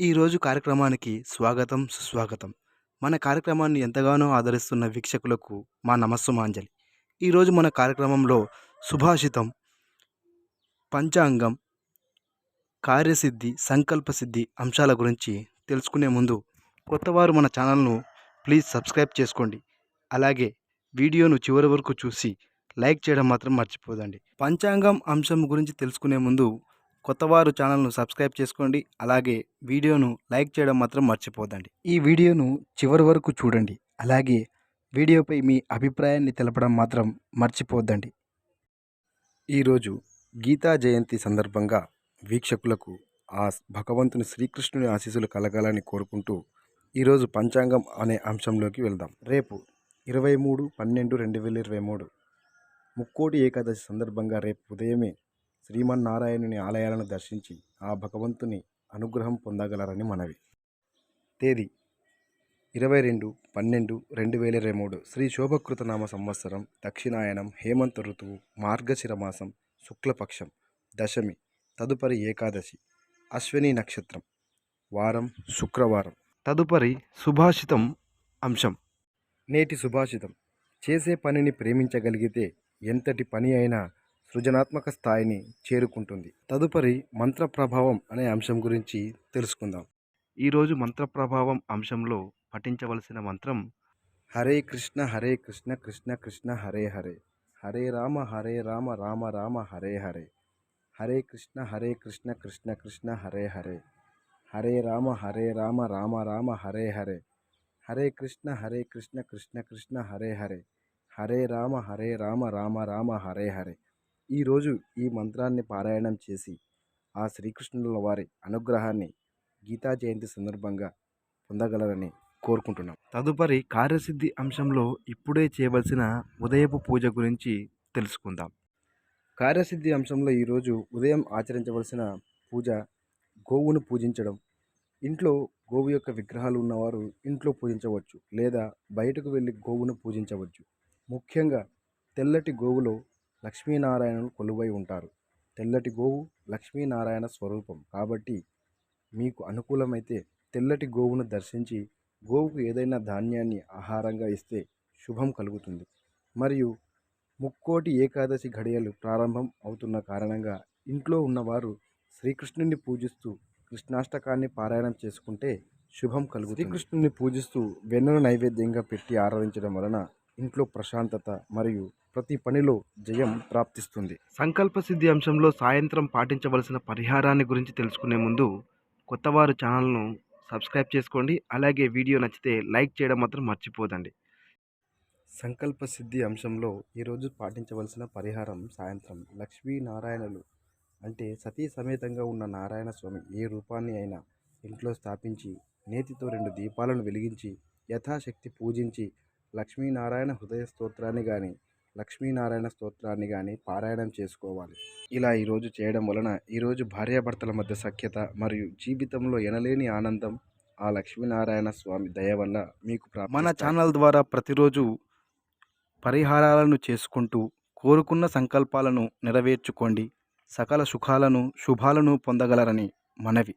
ఈరోజు కార్యక్రమానికి స్వాగతం సుస్వాగతం. మన కార్యక్రమాన్ని ఎంతగానో ఆదరిస్తున్న వీక్షకులకు మా నమస్సుమాంజలి. ఈరోజు మన కార్యక్రమంలో సుభాషితం పంచాంగం కార్యసిద్ధి సంకల్ప సిద్ధి అంశాల గురించి తెలుసుకునే ముందు కొత్తవారు మన ఛానల్ను ప్లీజ్ సబ్స్క్రైబ్ చేసుకోండి. అలాగే వీడియోను చివరి వరకు చూసి లైక్ చేయడం మాత్రం మర్చిపోదండి. పంచాంగం అంశం గురించి తెలుసుకునే ముందు కొత్తవారు ఛానల్ను సబ్స్క్రైబ్ చేసుకోండి. అలాగే వీడియోను లైక్ చేయడం మాత్రం మర్చిపోదండి. ఈ వీడియోను చివరి వరకు చూడండి. అలాగే వీడియోపై మీ అభిప్రాయాన్ని తెలపడం మాత్రం మర్చిపోద్దండి. ఈరోజు గీతా జయంతి సందర్భంగా వీక్షకులకు ఆ భగవంతుని శ్రీకృష్ణుని ఆశీస్సులు కలగాలని కోరుకుంటూ ఈరోజు పంచాంగం అనే అంశంలోకి వెళ్దాం. రేపు ఇరవై మూడు పన్నెండు రెండు వేల ఇరవై మూడు ముక్కోటి ఏకాదశి సందర్భంగా రేపు ఉదయమే శ్రీమన్నారాయణుని ఆలయాలను దర్శించి ఆ భగవంతుని అనుగ్రహం పొందగలరని మనవి. తేదీ ఇరవై రెండు పన్నెండు రెండు వేల ఇరవై మూడు. శ్రీ శోభకృతనామ సంవత్సరం దక్షిణాయనం హేమంత ఋతువు మార్గశిర మాసం శుక్లపక్షం దశమి తదుపరి ఏకాదశి అశ్విని నక్షత్రం వారం శుక్రవారం. తదుపరి సుభాషితం అంశం. నేటి సుభాషితం. చేసే పనిని ప్రేమించగలిగితే ఎంతటి పని అయినా సృజనాత్మక స్థాయిని చేరుకుంటుంది. తదుపరి మంత్ర ప్రభావం అనే అంశం గురించి తెలుసుకుందాం. ఈరోజు మంత్ర ప్రభావం అంశంలో పఠించవలసిన మంత్రం హరే కృష్ణ హరే కృష్ణ కృష్ణ కృష్ణ హరే హరే. హరే రామ హరే రామ రామ రామ హరే హరే. హరే కృష్ణ హరే కృష్ణ కృష్ణ కృష్ణ హరే హరే. హరే రామ హరే రామ రామ రామ హరే హరే. హరే కృష్ణ హరే కృష్ణ కృష్ణ కృష్ణ హరే హరే. హరే రామ హరే రామ రామ రామ హరే హరే. ఈరోజు ఈ మంత్రాన్ని పారాయణం చేసి ఆ శ్రీకృష్ణుల వారి అనుగ్రహాన్ని గీతా జయంతి సందర్భంగా పొందగలరని కోరుకుంటున్నాం. తదుపరి కార్యసిద్ధి అంశంలో ఇప్పుడే చేయవలసిన ఉదయపు పూజ గురించి తెలుసుకుందాం. కార్యసిద్ధి అంశంలో ఈరోజు ఉదయం ఆచరించవలసిన పూజ గోవును పూజించడం. ఇంట్లో గోవు యొక్క విగ్రహాలు ఉన్నవారు ఇంట్లో పూజించవచ్చు లేదా బయటకు వెళ్ళి గోవును పూజించవచ్చు. ముఖ్యంగా తెల్లటి గోవులో లక్ష్మీనారాయణను కొలువై ఉంటారు. తెల్లటి గోవు లక్ష్మీనారాయణ స్వరూపం. కాబట్టి మీకు అనుకూలమైతే తెల్లటి గోవును దర్శించి గోవుకు ఏదైనా ధాన్యాన్ని ఆహారంగా ఇస్తే శుభం కలుగుతుంది. మరియు ముక్కోటి ఏకాదశి ఘడియలు ప్రారంభం అవుతున్న కారణంగా ఇంట్లో ఉన్నవారు శ్రీకృష్ణుని పూజిస్తూ కృష్ణాష్టకాన్ని పారాయణం చేసుకుంటే శుభం కలుగుతుంది. శ్రీకృష్ణుని పూజిస్తూ వెన్నను నైవేద్యంగా పెట్టి ఆరాధించడం వలన ఇంట్లో ప్రశాంతత మరియు ప్రతి పనిలో జయం ప్రాప్తిస్తుంది. సంకల్ప సిద్ధి అంశంలో సాయంత్రం పాటించవలసిన పరిహారాన్ని గురించి తెలుసుకునే ముందు కొత్తవారు ఛానల్ను సబ్స్క్రైబ్ చేసుకోండి. అలాగే వీడియో నచ్చితే లైక్ చేయడం మాత్రం మర్చిపోదండి. సంకల్ప సిద్ధి అంశంలో ఈరోజు పాటించవలసిన పరిహారం సాయంత్రం. లక్ష్మీనారాయణలు అంటే సతీ సమేతంగా ఉన్న నారాయణ స్వామి ఏ రూపాన్ని అయినా ఇంట్లో స్థాపించి నేతితో రెండు దీపాలను వెలిగించి యథాశక్తి పూజించి లక్ష్మీనారాయణ హృదయ స్తోత్రాన్ని కానీ లక్ష్మీనారాయణ స్తోత్రాన్ని కానీ పారాయణం చేసుకోవాలి. ఇలా ఈరోజు చేయడం వలన ఈరోజు భార్యాభర్తల మధ్య సఖ్యత మరియు జీవితంలో ఎనలేని ఆనందం ఆ లక్ష్మీనారాయణ స్వామి దయ వల్ల మీకు మన ఛానల్ ద్వారా ప్రతిరోజు పరిహారాలను చేసుకుంటూ కోరుకున్న సంకల్పాలను నెరవేర్చుకోండి. సకల సుఖాలను శుభాలను పొందగలరని మనవి.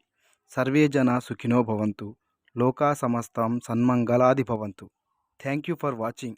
సర్వే జన సుఖినో భవంతు. లోకా సమస్తం సన్మంగళాది భవంతు. Thank you for watching.